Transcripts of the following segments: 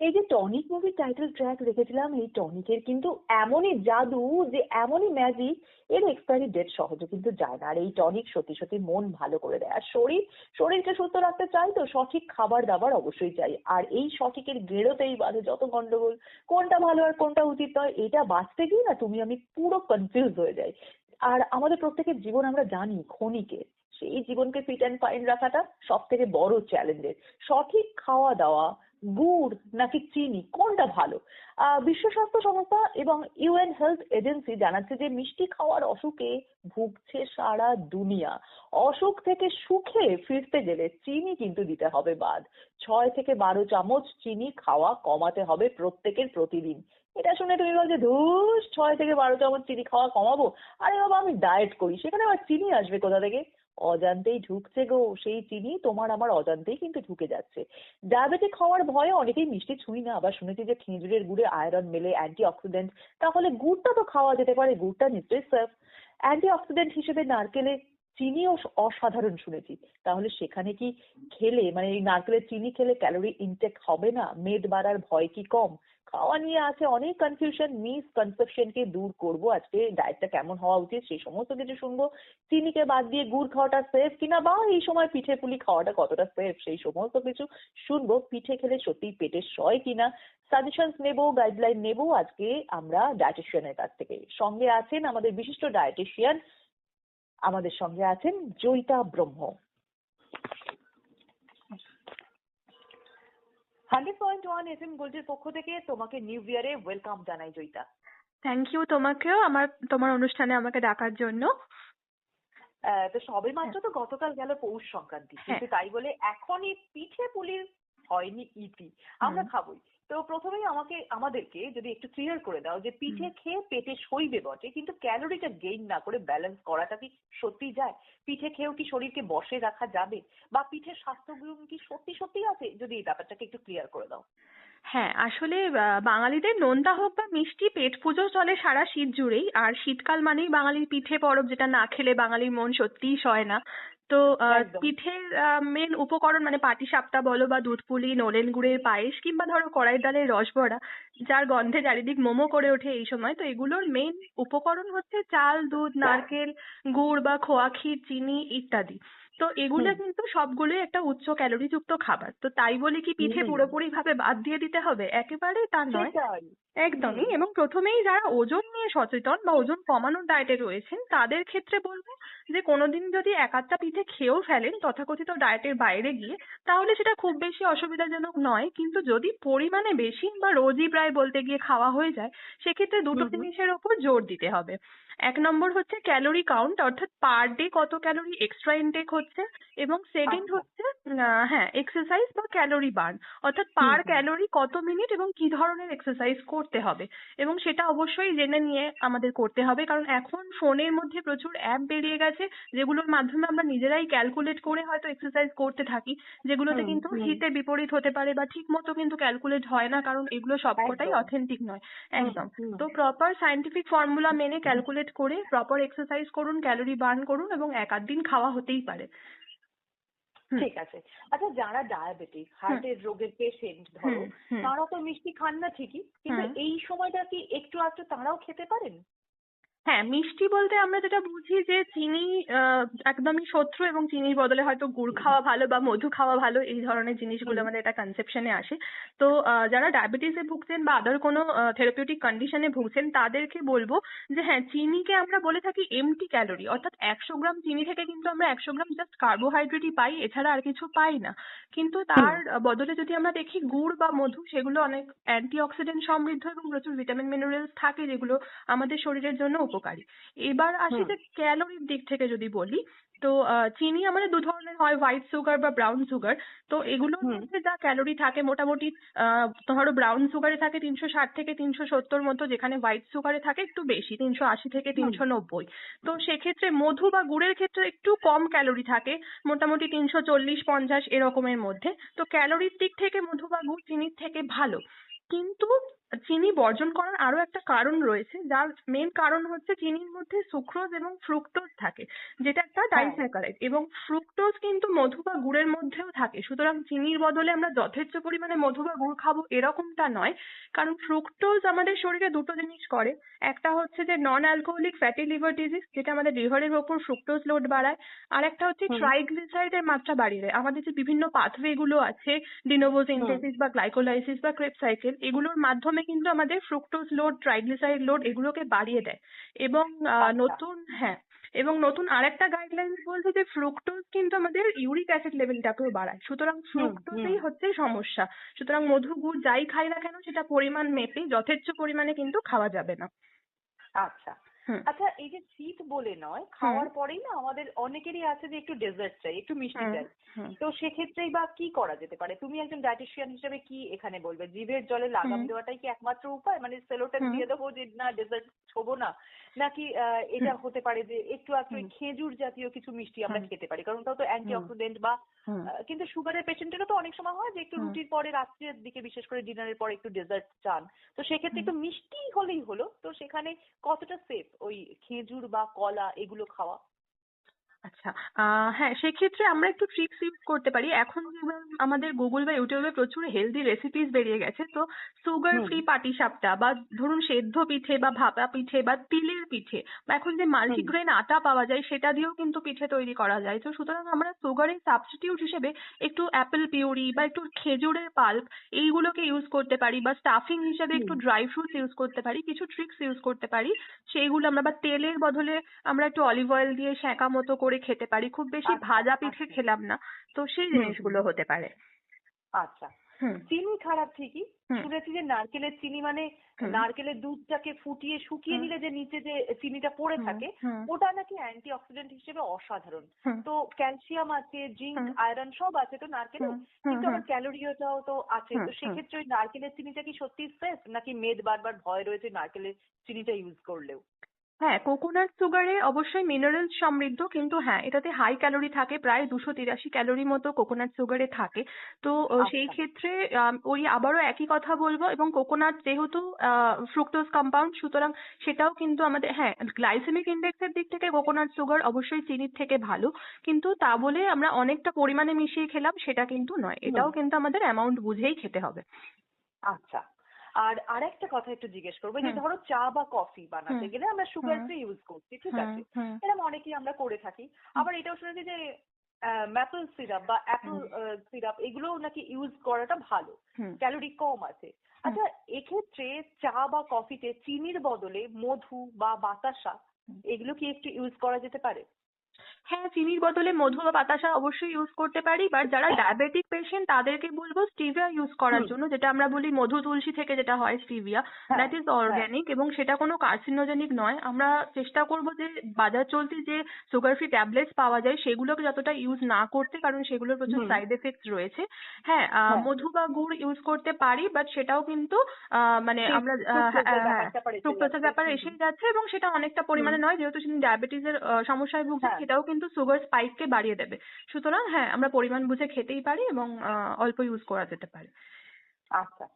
এই যে টনিক মুভির টাইটেল ট্র্যাক রেখেছিলাম, এই টনিকের কিন্তু এমনই জাদু যে এমনই ম্যাজিক এর এক্সপায়ারি ডেট সহজে কিন্তু যায় না। আর এই টনিক সত্যি সত্যি মন ভালো করে দেয়। আর শরীর, শরীরকে সুস্থ রাখতে চাই তো সঠিক খাবার দাবার অবশ্যই চাই। আর এই সঠিকের গেড়োতেই বাঁধে যত গন্ডগোল, কোনটা ভালো আর কোনটা উচিত নয়, এটা বাঁচতে গিয়ে না তুমি, আমি পুরো কনফিউজ হয়ে যাই। আর আমাদের প্রত্যেকের জীবন আমরা জানি ক্ষণিকের। সেই জীবনকে ফিট অ্যান্ড ফাইন রাখাটা সব থেকে বড় চ্যালেঞ্জের সঠিক খাওয়া দাওয়া গুড় নাকি চিনি, কোনটা ভালো? বিশ্ব স্বাস্থ্য সংস্থা এবং ইউএন হেলথ এজেন্সি জানাচ্ছে যে মিষ্টি খাওয়ার অসুখে ভুগছে সারা দুনিয়া। অসুখ থেকে সুখে ফিরতে গেলে চিনি কিন্তু দিতে হবে বাদ। ছয় থেকে বারো চামচ চিনি খাওয়া কমাতে হবে প্রত্যেকের প্রতিদিন। এটা শুনে তুমি বলছো, ধুস, ছয় থেকে বারো চামচ চিনি খাওয়া কমাবো? আরে বাবা, আমি ডায়েট করি, সেখানে আবার চিনি আসবে কোথা থেকে? অজান্তেই ঢুকছে গো, সেই চিনি, তোমার আমার অজান্তেই কিন্তু ঢুকে যাচ্ছে। ডায়াবেটিক হওয়ার ভয়ে অনেকেই মিষ্টি ছুঁই না, আবার শুনেছি যে খেজুরের গুড়ে আয়রন মেলে অ্যান্টি অক্সিডেন্ট তাহলে গুড়টা তো খাওয়া যেতে পারে, গুড়টা নিশ্চয়ই সেফ অ্যান্টি অক্সিডেন্ট হিসেবে নারকেলে চিনিও অসাধারণ শুনেছি। তাহলে সেখানে কি খেলে মানে এই নারকেলের চিনি খেলে ক্যালোরি ইনটেক হবে না? মেদ বাড়ার ভয় কি কম? খাওয়া নিয়ে আছে, অনেক কনফিউশন মিসকনসেপশন কে দূর করব। আজকে ডায়েটটা কেমন হওয়া উচিত সেই সমস্ত কিছু শুনব। চিনিকে বাদ দিয়ে গুড় খাওয়াটা সেফ কিনা বা এই সময় পিঠে পুলি খাওয়াটা কতটা সেফ সেই সমস্ত কিছু শুনব। পিঠে খেলে সত্যি পেটে সয় কিনা? সাজেশনস নেব গাইডলাইন নেব। আজকে আমরা ডায়েটিশিয়ানের কাছ থেকে। সঙ্গে আছেন আমাদের বিশিষ্ট ডায়েটিশিয়ান আমাদের সঙ্গে আছেন Joyita Brahma. Hundred point one F M গোল্ডের পক্ষ থেকে তোমাকে নিউ ইয়ারে ওয়েলকাম জানাই জয়িতা। থ্যাংক ইউ তোমাকেও আমার তোমার অনুষ্ঠানে আমাকে ডাকার জন্য। তো সবে মাত্র তো গতকাল গেল পৌষ সংক্রান্তি। কিন্তু তাই বলে এখনই পিঠে পুলির হয়নি ইতি। আমরা। খাবোই। তো প্রথমেই আমাকে আমাদেরকে যদি একটু ক্লিয়ার করে দাও যে পিঠে খেয়ে পেটে সইবে বটে কিন্তু ক্যালোরিটা গেইন না করে ব্যালেন্স করাটা কি সত্যি যায়? পিঠে খেয়েও কি শরীরকে বসে রাখা যাবে? বা পিঠের স্বাস্থ্যগুণ কি সত্যি সত্যি আছে? যদি এই ব্যাপারটাকে একটু ক্লিয়ার করে দাও। হ্যাঁ আসলে বাঙালিদের নোনতা হোক বা মিষ্টি পেট পুজো চলে সারা শীত জুড়েই। আর শীতকাল মানেই বাঙালির পিঠে পরব যেটা না খেলে বাঙালির মন সত্যিই সয় না। তো আহ, পিঠের পিঠের মেন উপকরণ মানে পাটিসাপটা বলো বা দুধপুলি, নলেন গুড়ের পায়েস কিংবা ধরো কড়াই ডালের রসবড়া যার গন্ধে চারিদিক মোমো করে ওঠে এই সময় তো এগুলোর মেন উপকরণ হচ্ছে চাল দুধ নারকেল গুড় বা খোয়া ক্ষীর চিনি ইত্যাদি। তো এগুলো কিন্তু সবগুলোই একটা উচ্চ ক্যালোরি যুক্ত খাবার। তো তাই বলে কি পিঠে পুরোপুরি ভাবে বাদ দিয়ে দিতে হবে? একেবারেই তা নয়। একদমই। এবং প্রথমেই যারা ওজন নিয়ে সচেতন বা ওজন কমানোর ডায়েটে রয়েছেন তাদের ক্ষেত্রে বলব যে কোনোদিন যদি এক আধটা পিঠে খেয়েও ফেলেন তথাকথিত ডায়েটের বাইরে গিয়ে তাহলে সেটা খুব বেশি অসুবিধাজনক নয়। কিন্তু যদি পরিমাণে বেশি বা রোজই প্রায় বলতে গিয়ে খাওয়া হয়ে যায় সেক্ষেত্রে দুটো। জিনিসের ওপর জোর দিতে হবে। এক নম্বর হচ্ছে ক্যালোরি কাউন্ট অর্থাৎ পার ডে কত ক্যালোরি এক্সট্রা ইনটেক হচ্ছে এবং সেকেন্ড আচ্ছা। হচ্ছে হ্যাঁ এক্সারসাইজ বা ক্যালোরি বার্ন অর্থাৎ পার হুম। ক্যালোরি কত মিনিট এবং কি ধরনের এক্সারসাইজ করতে হবে এবং সেটা অবশ্যই জেনে নিয়ে আমাদের করতে হবে কারণ এখন ফোনের মধ্যে প্রচুর অ্যাপ বেরিয়ে গেছে যেগুলোর মাধ্যমে আমরা নিজেরাই ক্যালকুলেট করে হয়তো এক্সারসাইজ করতে থাকি যেগুলোতে কিন্তু হিতে বিপরীত হতে পারে বা ঠিক মতো কিন্তু ক্যালকুলেট হয় না কারণ এগুলো সবকটাই। অথেন্টিক নয় একদম তো প্রপার সায়েন্টিফিক ফর্মুলা মেনে ক্যালকুলেট করে প্রপার এক্সারসাইজ করুন ক্যালোরি বার্ন করুন এবং এক আধ দিন খাওয়া হতেই পারে। ঠিক আছে। আচ্ছা যারা ডায়াবেটিক হার্টের রোগের পেশেন্ট ধরো। তারা তো মিষ্টি খান না ঠিকই কিন্তু এই সময়টা কি একটু আধটু তারাও খেতে পারেন? হ্যাঁ মিষ্টি বলতে আমরা যেটা বুঝি যে চিনি আহ, একদমই শত্রু এবং চিনির বদলে হয়তো গুড় খাওয়া ভালো বা মধু খাওয়া ভালো এই ধরনের জিনিসগুলো। আমাদের একটা কনসেপশনে আসে। তো আহ, যারা ডায়াবেটিসে ভুগছেন বা আদার কোনো থেরাপিউটিক কন্ডিশনে ভুগছেন তাদেরকে বলব যে হ্যাঁ চিনিকে আমরা বলে থাকি এমটি ক্যালোরি অর্থাৎ একশো গ্রাম চিনি থেকে কিন্তু আমরা একশো গ্রাম জাস্ট কার্বোহাইড্রেটই পাই এছাড়া আর কিছু পাই না। কিন্তু তার বদলে যদি আমরা দেখি গুড় বা মধু সেগুলো অনেক অ্যান্টি সমৃদ্ধ এবং প্রচুর ভিটামিন মিনারেলস থাকে যেগুলো আমাদের শরীরের জন্য উপকারী। এবার আসি। যে ক্যালোরির দিক থেকে যদি বলি তো আহ, চিনি আমাদের দু ধরনের হয় হোয়াইট সুগার বা ব্রাউন সুগার তো এগুলোর মধ্যে যা ক্যালোরি থাকে মোটামুটি আহ, ধরো ব্রাউন সুগারে থাকে তিনশো ষাট থেকে তিনশো সত্তর মতো যেখানে হোয়াইট সুগারে থাকে একটু বেশি তিনশো আশি থেকে তিনশো নব্বই। তো সেক্ষেত্রে মধু বা গুড়ের ক্ষেত্রে একটু কম ক্যালোরি থাকে মোটামুটি তিনশো চল্লিশ পঞ্চাশ এরকমের মধ্যে। তো ক্যালোরির দিক থেকে মধু বা গুড় চিনির থেকে ভালো। কিন্তু চিনি বর্জন করার আরও একটা কারণ রয়েছে যার মেন কারণ হচ্ছে চিনির মধ্যে সুক্রোজ এবং ফ্রুক্টোজ থাকে যেটা একটা ডাইস্যাকারাইড এবং ফ্রুক্টোজ কিন্তু মধু বা গুড়ের মধ্যেও থাকে সুতরাং চিনির বদলে আমরা যথেচ্ছ পরিমাণে মধু বা গুড় খাব এরকমটা নয় কারণ ফ্রুক্টোজ আমাদের শরীরে দুটো জিনিস করে একটা হচ্ছে যে non alcoholic fatty liver disease যেটা আমাদের লিভারের ওপর ফ্রুক্টোজ লোড বাড়ায় আর একটা হচ্ছে। ট্রাইগ্লিসারাইডের মাত্রা বাড়িয়ে দেয় আমাদের যে বিভিন্ন পাথওয়ে গুলো আছে ডিনোভোসিনথেসিস বা গ্লাইকোলাইসিস বা ক্রেপ সাইকেল এগুলোর মাধ্যমে কিন্তু আমাদের ফ্রুক্টোজ লোড ট্রাইগ্লিসারাইড লোড এগুলোকে বাড়িয়ে দেয় এবং আহ, আচ্ছা। নতুন হ্যাঁ এবং নতুন আরেকটা গাইডলাইন্স বলছে যে fructose কিন্তু আমাদের ইউরিক অ্যাসিড লেভেলটাকেও বাড়ায়। সুতরাং ফ্রুক্টোজেই হচ্ছে সমস্যা। সুতরাং মধু গুড় যাই খাই না কেন সেটা পরিমাণ মেপে যথেচ্ছ পরিমাণে কিন্তু খাওয়া যাবে না। আচ্ছা। আচ্ছা এই যে শীত বলে নয় খাওয়ার পরেই না আমাদের অনেকেরই আছে যে একটু ডেজার্ট চাই একটু মিষ্টি চাই। তো সেক্ষেত্রেই বা কি করা যেতে পারে? তুমি একজন ডায়েটিশিয়ান হিসেবে কি এখানে বলবে? জিভের জলে লাগাম দেওয়াটাই কি একমাত্র উপায়? মানে সেলোটেপ হুম। দিয়ে দেবো যে না ডেজার্ট ছোবো না। নাকি আহ, এটা হতে পারে যে একটু একটু হুম। খেজুর জাতীয় কিছু মিষ্টি আমরা খেতে পারি কারণ ওটাও তো অ্যান্টিঅক্সিডেন্ট বা কিন্তু সুগারের পেশেন্টেরও তো অনেক সময় হয় যে একটু রুটির পরে রাত্রের দিকে বিশেষ করে ডিনারের পরে একটু ডেজার্ট চান। তো সেক্ষেত্রে একটু মিষ্টি হলেই হলো তো সেখানে কতটা সেফ ওই খেজুর বা কলা এগুলো খাওয়া। আচ্ছা আহ হ্যাঁ সেক্ষেত্রে আমরা একটু ট্রিক্স ইউজ করতে পারি। এখন আমাদের গুগল বা ইউটিউবে প্রচুর হেলদি রেসিপিস বেরিয়ে গেছে তো সুগার ফ্রি পাটিসাপটা বা ধরুন সেদ্ধ পিঠে বা ভাপা পিঠে বা তিলের পিঠে বা এখন যে মাল্টিগ্রেন আটা পাওয়া যায় সেটা দিয়েও কিন্তু পিঠে তৈরি করা যায়। তো সুতরাং আমরা সুগারের সাবস্টিটিউট হিসেবে একটু অ্যাপেল পিউরি বা একটু খেজুরের পাল্প এইগুলোকে ইউজ করতে পারি বা স্টাফিং হিসেবে একটু ড্রাই ফ্রুটস ইউজ করতে পারি কিছু ট্রিক্স ইউজ করতে পারি। সেইগুলো আমরা বা তেলের বদলে আমরা একটু অলিভ অয়েল দিয়ে সেঁকা মতো করে খেতে পারি। খুব বেশি আচ্ছা, ভাজা পিঠে আচ্ছা। খেলাম না। তো সেই জিনিসগুলো হতে পারে। আচ্ছা। চিনি খারাপ ঠিকই। শুনেছি যে নারকেলের চিনি মানে নারকেলের দুধটাকে ফুটিয়ে শুকিয়ে নিলে যে নিচে যে চিনিটা পড়ে থাকে ওটা নাকি অ্যান্টি অক্সিডেন্ট হিসেবে অসাধারণ। তো ক্যালসিয়াম আছে জিঙ্ক। আয়রন সব আছে তো নারকেলে কিন্তু আবার হুম। ক্যালোরিটাও তো আছে। তো সেক্ষেত্রে ওই নারকেলের চিনিটা কি সত্যি সেফ নাকি মেদ বারবার ভয় রয়েছে নারকেলের চিনিটা ইউজ করলেও? হ্যাঁ কোকোনাট সুগারে অবশ্যই মিনারেলস সমৃদ্ধ কিন্তু হ্যাঁ এটাতে হাই ক্যালোরি থাকে প্রায় দুশো তিরাশি ক্যালোরি মতো কোকোনাট সুগারে থাকে। তো সেই আচ্ছা। ক্ষেত্রে ওই আবারও একই কথা বলব এবং কোকোনাট যেহেতু ফ্রুক্টোজ কম্পাউন্ড সুতরাং সেটাও কিন্তু আমাদের হ্যাঁ গ্লাইসেমিক ইন্ডেক্সের দিক থেকে কোকোনাট সুগার অবশ্যই চিনির থেকে ভালো। কিন্তু তা বলে আমরা অনেকটা পরিমাণে মিশিয়ে খেলাম সেটা কিন্তু নয়। এটাও কিন্তু আমাদের অ্যামাউন্ট বুঝেই খেতে হবে। আচ্ছা। আর আরেকটা কথা একটু জিজ্ঞেস করব যে ধরো চা বা কফি বানাতে গেলে আমরা সুগার। ফ্রি ইউজ করছি ঠিক আছে। এরকম অনেকেই আমরা করে থাকি। আবার এটাও শুনেছি যে ম্যাপল সিরাপ বা অ্যাপল সিরাপ এগুলোও নাকি ইউজ করাটা ভালো। ক্যালোরি কম আছে। আচ্ছা এক্ষেত্রে চা বা কফিতে চিনির বদলে মধু বা বাতাসা এগুলো কি একটু ইউজ করা যেতে পারে? হ্যাঁ চিনির বদলে মধু বা বাতাসা অবশ্যই ইউজ করতে পারি বাট যারা ডায়াবেটিক পেশেন্ট তাদেরকে বলব স্টিভিয়া ইউজ করার জন্য যেটা আমরা বলি মধু তুলসী থেকে যেটা হয় স্টিভিয়া হ্যাঁ, দ্যাট ইজ অর্গ্যানিক এবং সেটা কোনো কার্সিনোজেনিক নয় আমরা চেষ্টা করব যে বাজার চলতি যে সুগার ফ্রি ট্যাবলেটস পাওয়া যায় সেগুলোকে যতটা ইউজ না করতে কারণ সেগুলোর প্রচুর। সাইড এফেক্টস রয়েছে হ্যাঁ হ্যাঁ। মধু বা গুড় ইউজ করতে পারি বাট সেটাও কিন্তু আহ, মানে আমরা এর হ্যাঁ, হ্যাঁ এসে যাচ্ছে। এসেই যাচ্ছে এবং সেটা অনেকটা পরিমাণে নয় যেহেতু তিনি ডায়াবেটিসের সমস্যায় ভুগছেন হ্যাঁ। সেটাও কিন্তু সুগার স্পাইককে বাড়িয়ে দেবে। সুতরাং হ্যাঁ আমরা পরিমাণ বুঝে খেতেই পারি এবং অল্প ইউজ করা যেতে পারে। আচ্ছা।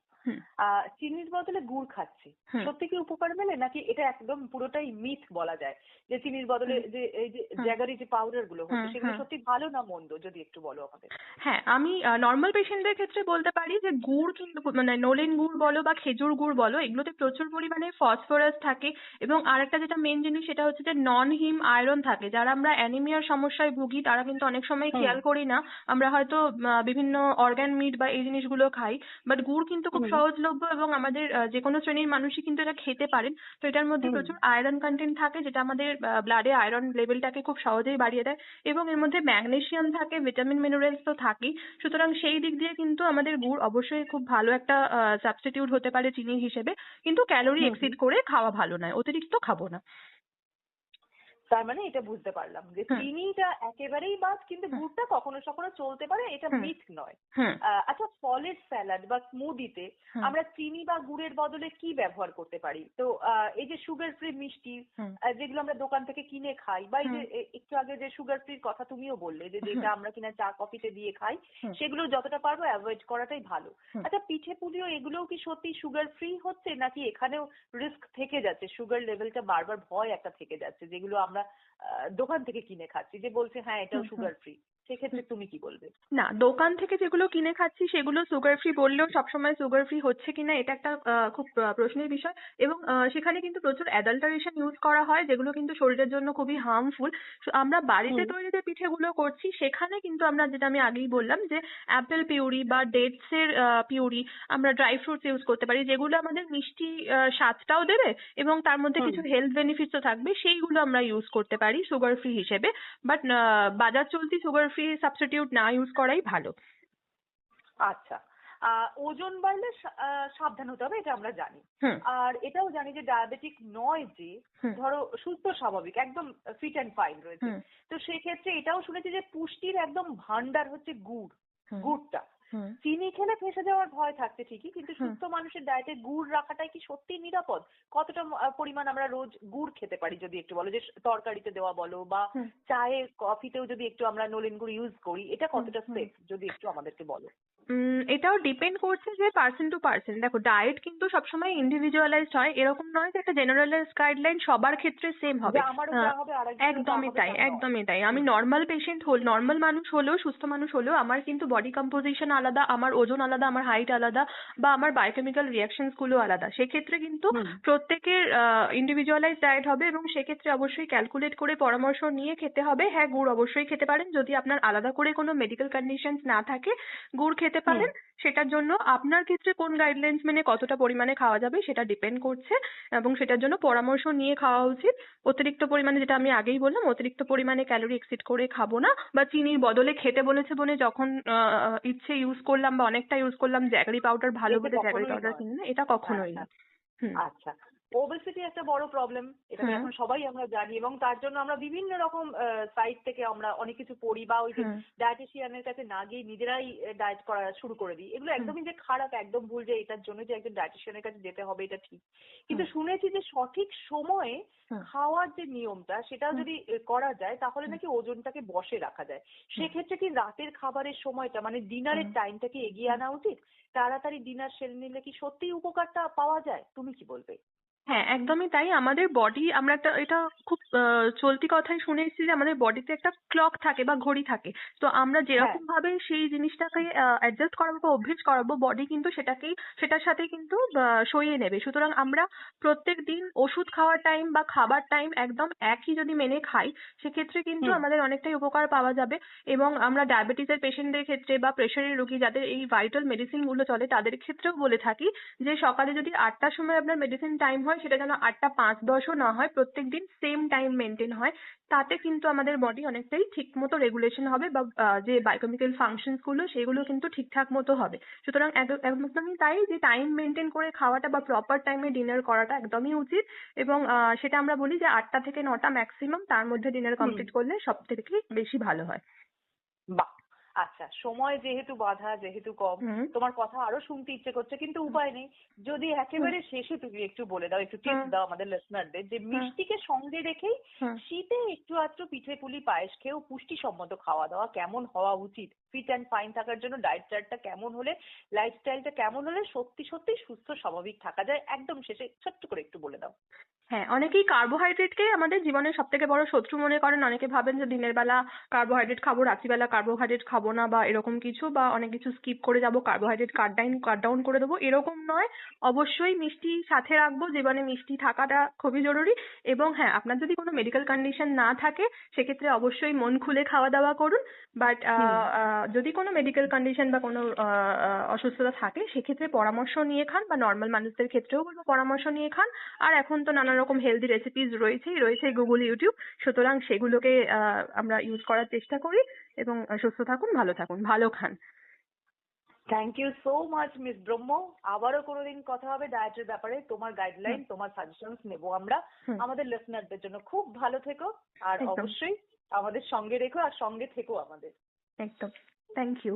আহ চিনির বদলে গুড় খাচ্ছি। সত্যি কি উপকার মেলে? নাকি এটা একদম পুরোটাই মিথ বলা যায়? যে চিনির বদলে যে এই যে জ্যাগারি যে পাউডারগুলো হচ্ছে সেগুলো সত্যি ভালো না মন্দ যদি একটু বলো আমাদের। হ্যাঁ আমি নর্মাল পেশেন্টদের ক্ষেত্রে বলতে পারি যে গুড় কিন্তু মানে নলেন গুড় বলো বা খেজুর গুড় বলো এগুলোতে প্রচুর পরিমাণে ফসফরাস থাকে এবং আরেকটা যেটা মেন জিনিস সেটা হচ্ছে যে নন হিম আয়রন থাকে। যারা আমরা অ্যানিমিয়ার সমস্যায় ভুগি তারা কিন্তু অনেক সময় খেয়াল করি না। আমরা হয়তো বিভিন্ন অর্গান মিট বা এই জিনিসগুলো খাই বাট গুড় কিন্তু খুব। সহজলভ্য এবং আমাদের আহ, যে কোনো শ্রেণির মানুষই কিন্তু এটা খেতে পারেন। তো এটার মধ্যে প্রচুর আয়রন কন্টেন্ট থাকে যেটা আমাদের ব্লাডে আয়রন লেভেলটাকে খুব সহজেই বাড়িয়ে দেয় এবং এর মধ্যে ম্যাগনেসিয়াম থাকে ভিটামিন মিনারেলস তো থাকেই। সুতরাং সেই দিক দিয়ে কিন্তু আমাদের গুড় অবশ্যই খুব ভালো একটা সাবস্টিটিউট হতে পারে চিনি হিসেবে। কিন্তু ক্যালোরি হুম, এক্সিড করে খাওয়া ভালো নয় অতিরিক্ত খাব না। তার মানে এটা বুঝতে পারলাম যে চিনিটা একেবারেই বাদ কিন্তু গুড়টা কখনো কখনো চলতে পারে এটা মিথ নয়। আচ্ছা ফলের স্যালাড বা স্মুদিতে আমরা চিনি বা গুড়ের বদলে কি ব্যবহার করতে পারি? তো এই যে সুগার ফ্রি মিষ্টি যেগুলো আমরা দোকান থেকে কিনে খাই বা এই যে একটু আগে যে সুগার ফ্রির কথা তুমিও বললে যে যেটা আমরা কিনা চা কফিতে দিয়ে খাই সেগুলো যতটা পারব অ্যাভয়েড করাটাই ভালো। আচ্ছা পিঠে পুলিও এগুলোও কি সত্যি সুগার ফ্রি হচ্ছে নাকি এখানেও রিস্ক থেকে যাচ্ছে? সুগার লেভেলটা বারবার ভয় একটা থেকে যাচ্ছে যেগুলো আমরা আহ, দোকান থেকে কিনে খাচ্ছি যে বলছে হ্যাঁ এটাও সুগার হুম। সেক্ষেত্রে তুমি কি বলবে? না দোকান থেকে যেগুলো কিনে খাচ্ছি সেগুলো সুগার ফ্রি বললেও সবসময় সুগার ফ্রি হচ্ছে কিনা এটা একটা আহ, খুব প্রশ্নের বিষয়। এবং আহ, সেখানে কিন্তু প্রচুর অ্যাডাল্টারেশন ইউজ করা হয় যেগুলো কিন্তু শরীরের জন্য খুবই হার্মফুল আমরা বাড়িতে তৈরি যে পিঠেগুলো করছি সেখানে কিন্তু আমরা যেটা আমি আগেই বললাম যে অ্যাপেল পিউরি বা ডেটস এর পিউরি আমরা ড্রাই ফ্রুটস ইউজ করতে পারি যেগুলো আমাদের মিষ্টি স্বাদটাও দেবে এবং তার মধ্যে। কিছু হেলথ বেনিফিটসও থাকবে সেইগুলো আমরা ইউজ করতে পারি সুগার ফ্রি হিসেবে। বাট বাজার চলতি সুগার ফ্রি সাবস্টিটিউট না ইউজ করাই ভালো। আচ্ছা। ওজন বাড়লে সাবধান হতে হবে এটা আমরা জানি। আর এটাও জানি যে ডায়াবেটিক নয় যে ধরো সুস্থ স্বাভাবিক একদম ফিট অ্যান্ড ফাইন রয়েছে। তো সেক্ষেত্রে এটাও শুনেছি যে পুষ্টির একদম ভান্ডার হচ্ছে গুড়। গুড়টা। চিনি খেলে ফেঁসে যাওয়ার ভয় থাকছে ঠিকই কিন্তু সুস্থ মানুষের ডায়েটে গুড় রাখাটাই কি সত্যি নিরাপদ? কতটা পরিমাণ আমরা রোজ গুড় খেতে পারি যদি একটু বলো? যে তরকারিতে দেওয়া বলো বা। চায়ে কফিতেও যদি একটু আমরা নলেন গুড় ইউজ করি এটা কতটা। সেফ যদি একটু আমাদেরকে বলো? উম, এটাও ডিপেন্ড করছে যে পার্সন টু পার্সন দেখো ডায়েট কিন্তু সবসময় ইন্ডিভিজুয়ালাইজড হয় এরকম নয় যে একটা জেনারেলাইজড গাইডলাইন সবার ক্ষেত্রে সেম হবে। একদমই তাই একদমই তাই। আমি। নর্মাল পেশেন্ট হল নর্মাল মানুষ হলেও সুস্থ মানুষ হলেও আমার কিন্তু বডি কম্পোজিশন আলাদা আমার ওজন আলাদা আমার হাইট আলাদা বা আমার বায়োকেমিক্যাল রিয়াকশনসগুলো আলাদা। সেক্ষেত্রে কিন্তু। প্রত্যেকের ইন্ডিভিজুয়ালাইজ ডায়েট হবে এবং সেক্ষেত্রে অবশ্যই ক্যালকুলেট করে পরামর্শ নিয়ে খেতে হবে। হ্যাঁ গুড় অবশ্যই খেতে পারেন। যদি আপনার আলাদা করে কোনো মেডিকেল কন্ডিশনস না থাকে গুড় খেতে পারেন। সেটার জন্য আপনার ক্ষেত্রে কোন গাইডলাইন্স মেনে কতটা পরিমাণে খাওয়া যাবে সেটা ডিপেন্ড করছে এবং সেটার জন্য পরামর্শ নিয়ে খাওয়া উচিত। অতিরিক্ত পরিমাণে যেটা আমি আগেই বললাম অতিরিক্ত পরিমাণে ক্যালোরি এক্সিড করে খাব না বা চিনির বদলে খেতে বলেছে বলে যখন আহ, ইচ্ছে ইউজ করলাম বা অনেকটা ইউজ করলাম জ্যাগরি পাউডার ভালো বলে পাউডার নয়। কিনে না, এটা কখনোই না হুম। আচ্ছা। ওবেসিটি একটা বড় প্রবলেম এটা তো এখন সবাই আমরা জানি এবং তার জন্য আমরা বিভিন্ন রকম সাইট থেকে আমরা অনেক কিছু পড়ি বা ওই যে হুম। ডায়েটিশিয়ানের কাছে না গিয়ে নিজেরাই ডায়েট করা শুরু করে দিই। এগুলো একদমই যে খারাপ একদম ভুল যে এটার জন্য যে একজন ডায়েটিশিয়ানের কাছে যেতে হবে এটা ঠিক। কিন্তু শুনেছি যে সঠিক সময়ে খাওয়ার যে নিয়মটা হুম। যদি করা যায় তাহলে নাকি ওজনটাকে বসে রাখা যায়। সেক্ষেত্রে কি রাতের খাবারের সময়টা মানে ডিনারের। টাইমটাকে এগিয়ে আনা উচিত? তাড়াতাড়ি ডিনার সেরে নিলে কি সত্যিই উপকারটা পাওয়া যায়? তুমি কি বলবে? হ্যাঁ একদমই তাই। আমাদের বডি আমরা একটা এটা খুব আহ, চলতি কথাই শুনে এসেছি যে আমাদের বডিতে একটা ক্লক থাকে বা ঘড়ি থাকে। তো আমরা যেরকম ভাবে সেই জিনিসটাকে অ্যাডজাস্ট করাবো বা অভ্যেস করাবো বডি কিন্তু সেটাকেই সেটার সাথে কিন্তু আহ, সইয়ে নেবে। সুতরাং আমরা প্রত্যেক দিন ওষুধ খাওয়ার টাইম বা খাবার টাইম একদম একই যদি মেনে খাই সেক্ষেত্রে কিন্তু আমাদের অনেকটাই উপকার পাওয়া যাবে এবং আমরা ডায়াবেটিসের পেশেন্টদের ক্ষেত্রে বা প্রেশারের রোগী যাদের এই ভাইটাল মেডিসিনগুলো চলে তাদের ক্ষেত্রেও বলে থাকি যে সকালে যদি আটটার সময় আপনার মেডিসিন টাইম হয় সেটা যেন আটটা পাঁচ দশও না হয় প্রত্যেক দিন সেম টাইম মেনটেন হয়। তাতে কিন্তু আমাদের বডি অনেকটাই ঠিক মতো রেগুলেশন হবে বা যে বায়োকেমিক্যাল ফাংশনসগুলো সেগুলো কিন্তু ঠিকঠাক মতো হবে। সুতরাং এক- একদমই তাই যে টাইম মেনটেন করে খাওয়াটা বা প্রপার টাইমে ডিনার করাটা একদমই উচিত এবং সেটা আমরা বলি যে আটটা থেকে নটা ম্যাক্সিমাম তার মধ্যে ডিনার। কমপ্লিট করলে সব থেকে বেশি ভালো হয়। বাহ! আচ্ছা সময় যেহেতু বাধা যেহেতু কম তোমার কথা আরও শুনতে ইচ্ছে করছে কিন্তু উপায় নেই। যদি একেবারে শেষে তুমি একটু বলে দাও একটু টিপস দাও আমাদের লিসনারদের যে মিষ্টিকে সঙ্গে রেখেই শীতে একটু আধটু পিঠে পুলি পায়েস খেয়েও পুষ্টিসম্মত খাওয়া দাওয়া কেমন হওয়া উচিত? ফিট অ্যান্ড ফাইন থাকার জন্য ডায়েট চার্টটা কেমন হলে লাইফস্টাইলটা কেমন হলে সত্যি সত্যি সুস্থ স্বাভাবিক থাকা যায়? একদম শেষে ছোট্ট করে একটু বলে দাও। হ্যাঁ অনেকেই কার্বোহাইড্রেটকে আমাদের জীবনের সব থেকে বড় শত্রু মনে করেন। অনেকে ভাবেন যে দিনের বেলা কার্বোহাইড্রেট খাব রাত্রিবেলা কার্বোহাইড্রেট খাব না বা এরকম কিছু বা অনেক কিছু স্কিপ করে যাব carbohydrate cut down cut down করে দেবো। এরকম নয়। অবশ্যই মিষ্টি সাথে রাখব জীবনে মিষ্টি থাকাটা খুবই জরুরি। এবং হ্যাঁ আপনার যদি কোনো মেডিকেল কন্ডিশন না থাকে সেক্ষেত্রে অবশ্যই মন খুলে খাওয়া দাওয়া করুন। বাট যদি কোনো মেডিকেল কন্ডিশন বা কোনো অসুস্থতা থাকে সেক্ষেত্রে পরামর্শ নিয়ে খান বা নর্মাল মানুষদের ক্ষেত্রেও বলব পরামর্শ নিয়ে খান। আর এখন তো নানা রকম হেলদি রেসিপিস রয়েছেই রয়েছে গুগল ইউটিউব সুতরাং সেগুলোকে আহ, আমরা ইউজ করার চেষ্টা করি এবং সুস্থ থাকুন ভালো থাকুন ভালো খান। Thank you so much miss Brahma আবারও কোনোদিন কথা হবে ডায়েটের ব্যাপারে। তোমার গাইডলাইন তোমার সাজেশনস নেব আমরা। আমাদের লিসনারদের জন্য খুব ভালো থেকো। আর অবশ্যই আমাদের সঙ্গে রেখো আর সঙ্গে থেকো আমাদের। একদম। Thank you